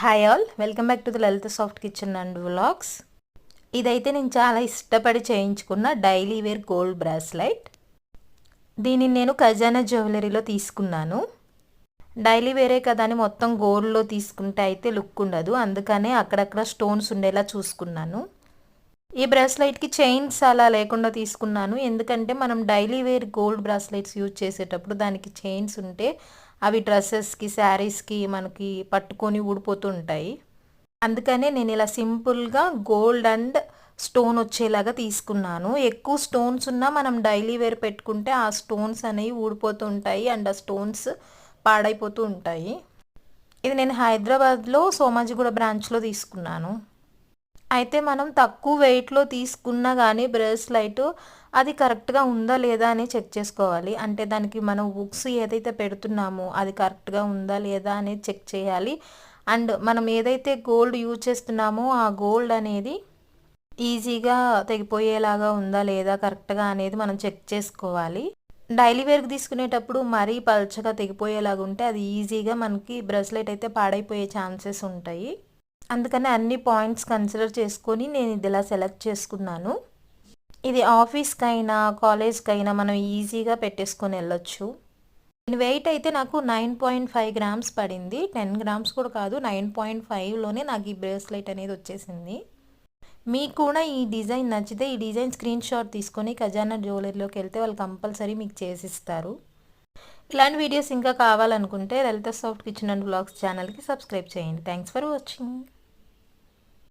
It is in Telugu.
Hi all welcome back to the Lalitha soft kitchen and vlogs ఇదైతే నేను చాలా ఇష్టపడి చేయించుకున్న డైలీ వేర్ గోల్డ్ బ్రాస్లైట్ దీనిని నేను ఖజానా జ్యువెలరీలో తీసుకున్నాను. డైలీ వేరే కదా అని మొత్తం గోల్డ్లో తీసుకుంటే అయితే లుక్ ఉండదు. అందుకనే అక్కడక్కడ స్టోన్స్ ఉండేలా చూసుకున్నాను. ఈ బ్రాస్లైట్కి చైన్స్ అలా లేకుండా తీసుకున్నాను. ఎందుకంటే మనం daily wear gold bracelets use చేసేటప్పుడు దానికి చైన్స్ ఉంటే అవి డ్రెస్సెస్కి శారీస్కి మనకి పట్టుకొని ఊడిపోతుంటాయి. అందుకనే నేను ఇలా సింపుల్గా గోల్డ్ అండ్ స్టోన్ వచ్చేలాగా తీసుకున్నాను. ఎక్కువ స్టోన్స్ ఉన్నా మనం డైలీ వేర్ పెట్టుకుంటే ఆ స్టోన్స్ అనేవి ఊడిపోతూ ఉంటాయి అండ్ ఆ స్టోన్స్ పాడైపోతూ ఉంటాయి. ఇది నేను హైదరాబాద్లో సోమాజిగూడ బ్రాంచ్లో తీసుకున్నాను. అయితే మనం తక్కువ వెయిట్లో తీసుకున్నా కానీ బ్రేస్లైట్ అది కరెక్ట్గా ఉందా లేదా అని చెక్ చేసుకోవాలి. అంటే దానికి మనం బుక్స్ ఏదైతే పెడుతున్నామో అది కరెక్ట్గా ఉందా లేదా అనేది చెక్ చేయాలి. అండ్ మనం ఏదైతే గోల్డ్ యూజ్ చేస్తున్నామో ఆ గోల్డ్ అనేది ఈజీగా తెగిపోయేలాగా ఉందా లేదా కరెక్ట్గా అనేది మనం చెక్ చేసుకోవాలి. డైలీ వేర్కి తీసుకునేటప్పుడు మరీ పల్చగా తెగిపోయేలాగా ఉంటే అది ఈజీగా మనకి బ్రెస్లెట్ అయితే పాడైపోయే ఛాన్సెస్ ఉంటాయి. అందుకని అన్ని పాయింట్స్ కన్సిడర్ చేసుకొని నేను ఇది ఇలా సెలెక్ట్ చేసుకున్నాను. ఇది ఆఫీస్కైనా కాలేజ్కైనా మనం ఈజీగా పెట్టేసుకొని వెళ్ళొచ్చు. దీని వెయిట్ అయితే నాకు నైన్ పాయింట్ ఫైవ్ గ్రామ్స్ పడింది. టెన్ గ్రామ్స్ కూడా కాదు నైన్ పాయింట్ ఫైవ్లోనే నాకు ఈ బ్రేస్లెట్ అనేది వచ్చేసింది. మీకు కూడా ఈ డిజైన్ నచ్చితే ఈ డిజైన్ స్క్రీన్ షాట్ తీసుకొని ఖజానా జ్యువెలరీలోకి వెళ్తే వాళ్ళు కంపల్సరీ మీకు చేసిస్తారు. ఇలాంటి వీడియోస్ ఇంకా కావాలనుకుంటే Lalitha soft kitchen and blogs ఛానల్కి సబ్స్క్రైబ్ చేయండి. Thanks for watching.